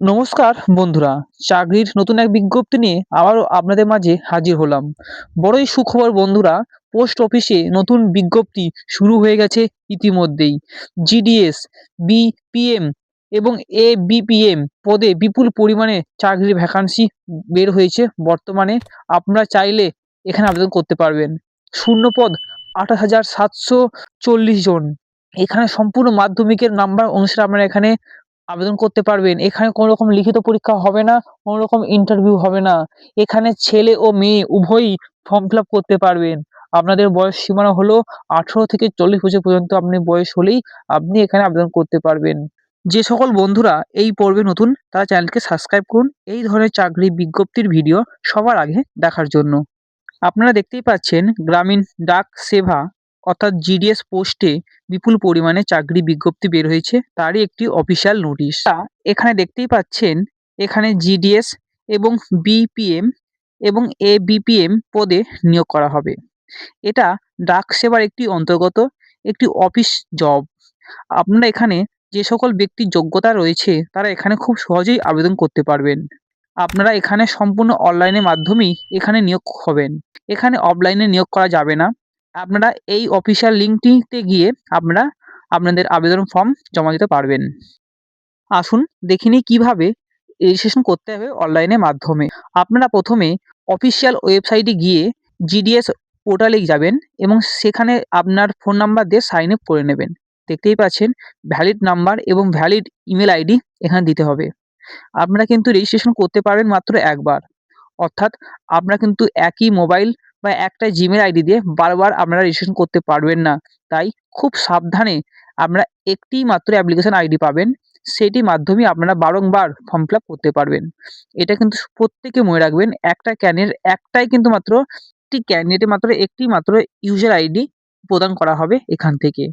নমস্কার, বন্ধুরা। চাকরির নতুন এক বিজ্ঞপ্তি নিয়ে আবারও আপনাদের মাঝে হাজির হলাম। বড়ই সুখবর, বন্ধুরা, পোস্ট অফিসে নতুন বিজ্ঞপ্তি শুরু হয়ে গেছে ইতিমধ্যেই। জিডিএস, বিপিএম এবং এ বিপিএম পদে বিপুল পরিমাণে চাকরির ভ্যাকান্সি বের হয়েছে বর্তমানে। আপনারা চাইলে এখানে আবেদন করতে পারবেন। শূন্য পদ, আঠাশ হাজার সাতশো চল্লিশ জন। এখানে সম্পূর্ণ মাধ্যমিকের নাম্বার অনুসারে আপনারা এখানে আবেদন করতে পারবেন। এখানে কোনো রকম লিখিত পরীক্ষা হবে না কোনো রকম ইন্টারভিউ হবে না। এখানে ছেলে ও মেয়ে উভয়ই ফর্ম ফিল করতে পারবেন। আপনাদের বয়স সীমানা হলো আঠেরো থেকে চল্লিশ বছর পর্যন্ত আপনি বয়স হলেই আপনি এখানে আবেদন করতে পারবেন। যে সকল বন্ধুরা এই পর্বে নতুন, তারা চ্যানেলকে সাবস্ক্রাইব করুন। এই ধরনের চাকরি বিজ্ঞপ্তির ভিডিও সবার আগে দেখার জন্য। আপনারা দেখতেই পাচ্ছেন গ্রামীণ ডাক সেবা অর্থাৎ জিডিএস পোস্টে বিপুল পরিমাণে চাকরি বিজ্ঞপ্তি বের হয়েছে। তারই একটি অফিসিয়াল নোটিশ এখানে দেখতেই পাচ্ছেন, এখানে জিডিএস এবং বিপিএম এবং এ বিপিএম পদে নিয়োগ করা হবে। এটা ডাক সেবার একটি অন্তর্গত, একটি অফিস জব আপনারা এখানে যে সকল ব্যক্তির যোগ্যতা রয়েছে, তারা এখানে খুব সহজেই আবেদন করতে পারবেন। আপনারা এখানে সম্পূর্ণ অনলাইনের মাধ্যমেই এখানে নিয়োগ হবেন। এখানে অফলাইনে নিয়োগ করা যাবে না। আপনারা এই অফিসিয়াল লিঙ্কটিতে গিয়ে আপনারা আপনাদের আবেদন ফর্ম জমা দিতে পারবেন। আসুন দেখে নিই কীভাবে রেজিস্ট্রেশন করতে হবে অনলাইনের মাধ্যমে। আপনারা প্রথমে অফিসিয়াল ওয়েবসাইটে গিয়ে জিডিএস পোর্টালে যাবেন এবং সেখানে আপনার ফোন নাম্বার দিয়ে সাইন আপ করে নেবেন। দেখতেই পাচ্ছেন ভ্যালিড নাম্বার এবং ভ্যালিড ইমেল আইডি এখানে দিতে হবে। আপনারা কিন্তু রেজিস্ট্রেশন করতে পারবেন মাত্র একবার। অর্থাৎ আপনারা কিন্তু একই মোবাইল বা একটা জিমেল আইডি দিয়ে বারবার আপনারা রেজিস্ট্রেশন করতে পারবেন না। তাই খুব সাবধানে আপনারা একটি মাত্র অ্যাপ্লিকেশন আইডি পাবেন, সেটি মাধ্যমে আপনারা বারংবার ফর্ম ফিল করতে পারবেন। এটা কিন্তু প্রত্যেকে মনে রাখবেন, একটা ক্যানের একটাই কিন্তু মাত্র একটি ক্যান্ডিডেটে মাত্র একটি মাত্র ইউজার আইডি প্রদান করা হবে এখান থেকে।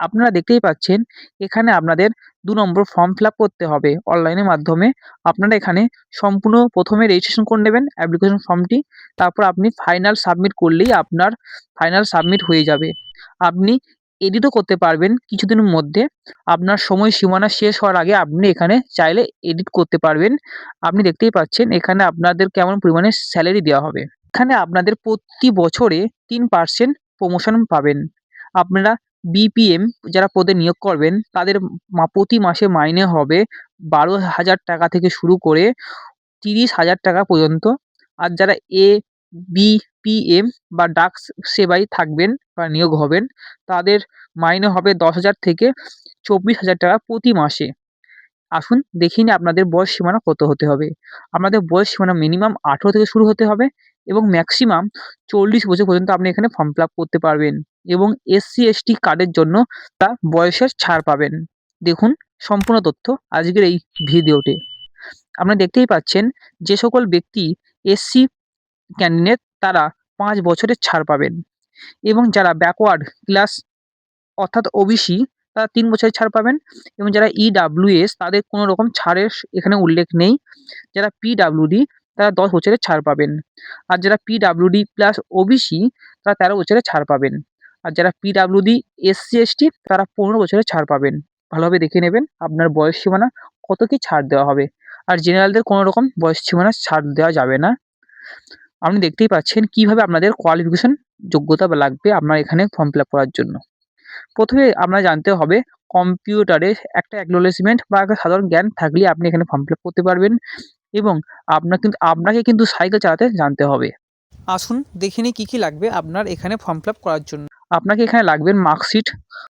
আপনারা দেখতেই পাচ্ছেন, এখানে আপনাদের দু নম্বর ফর্ম ফিল করতে হবে। অনলাইনের মাধ্যমে আপনারা এখানে সম্পূর্ণ প্রথমে রেজিস্ট্রেশন করে নেবেন অ্যাপ্লিকেশন ফর্মটি তারপর আপনি ফাইনাল সাবমিট করলেই আপনার ফাইনাল সাবমিট হয়ে যাবে। আপনি এডিটও করতে পারবেন কিছুদিনের মধ্যে। আপনার সময় সীমানা শেষ হওয়ার আগে আপনি এখানে চাইলে এডিট করতে পারবেন। আপনি দেখতেই পাচ্ছেন, এখানে আপনাদের কেমন পরিমাণে স্যালারি দেওয়া হবে। এখানে আপনাদের প্রতি বছরে তিন পার্সেন্ট প্রমোশন পাবেন। আপনারা বিপিএম যারা পদে নিয়োগ করবেন, তাদের প্রতি মাসে মাইনে হবে বারো হাজার টাকা থেকে শুরু করে তিরিশ হাজার টাকা পর্যন্ত। আর যারা এ বিপিএম বা ডাক সেবায় থাকবেন বা নিয়োগ হবেন, তাদের মাইনে হবে দশ হাজার থেকে চব্বিশ হাজার টাকা প্রতি মাসে। আসুন দেখে নিই আপনাদের বয়স সীমানা কত হতে হবে। আপনাদের বয়স সীমানা মিনিমাম আঠেরো থেকে শুরু হতে হবে এবং ম্যাক্সিমাম চল্লিশ বছর পর্যন্ত আপনি এখানে ফর্ম ফিল আপ করতে পারবেন। এবং এসসি এসটি কার্ডের জন্য তা বয়সের ছাড় পাবেন। দেখুন সম্পূর্ণ তথ্য আজকের এই ভিডিওতে। আপনারা দেখতেই পাচ্ছেন যে সকল ব্যক্তি এসসি ক্যান্ডিডেট তারা পাঁচ বছরের ছাড় পাবেন এবং যারা ব্যাকওয়ার্ড ক্লাস অর্থাৎ ওবিসি তারা তিন বছরের ছাড় পাবেন এবং যারা ইডাব্লিউএস তাদের কোনো রকম ছাড়ের এখানে উল্লেখ নেই। যারা পিডাব্লিউডি তারা দশ বছরের ছাড় পাবেন। আর যারা পিডাব্লিউডি প্লাস ওবিসি তারা তেরো বছরের ছাড় পাবেন। আর যারা পিডাব্লিউডি এসসি এসটি তারা পনেরো বছরে ছাড় পাবেন। ভালোভাবে দেখে নেবেন আপনার বয়স সীমানা কত কি ছাড় দেওয়া হবে। আর জেনারেলদের কোনো রকম বয়স সীমানা ছাড় দেওয়া যাবে না। আপনি দেখতেই পাচ্ছেন কীভাবে আপনাদের কোয়ালিফিকেশন যোগ্যতা লাগবে আপনার এখানে ফর্ম ফিল করার জন্য। প্রথমে আপনার জানতে হবে কম্পিউটারে একটা অ্যাকনোলেজমেন্ট বা একটা সাধারণ জ্ঞান থাকলে আপনি এখানে ফর্ম ফিল করতে পারবেন এবং আপনার কিন্তু, আপনাকে কিন্তু সাইকেল চালাতে জানতে হবে। আসুন দেখে নিই কী কী লাগবে আপনার এখানে ফর্ম ফিল করার জন্য। আপনাকে এখানে লাগবে মার্কশিট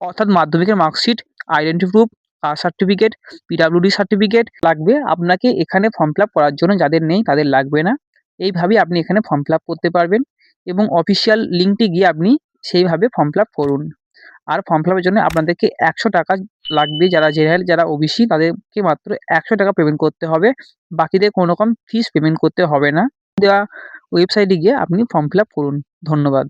অর্থাৎ মাধ্যমিকের marksheet identity proof caste certificate PWD certificate লাগবে। আপনাকে এখানে ফর্ম ফিল করার জন্য যাদের নেই তাদের লাগবে না। এইভাবেই আপনি এখানে ফর্ম ফিল করতে পারবেন এবং অফিসিয়াল লিঙ্কটি গিয়ে আপনি সেইভাবে ফর্ম ফিল করুন। আর ফর্ম ফিল জন্য আপনাদেরকে একশো টাকা লাগবে। যারা জেনারেল, যারা ওবিসি তাদেরকে মাত্র একশো টাকা পেমেন্ট করতে হবে। বাকিদের কোনো রকম ফিস পেমেন্ট করতে হবে না। দেওয়া ওয়েবসাইটে গিয়ে আপনি ফর্ম ফিল করুন। ধন্যবাদ।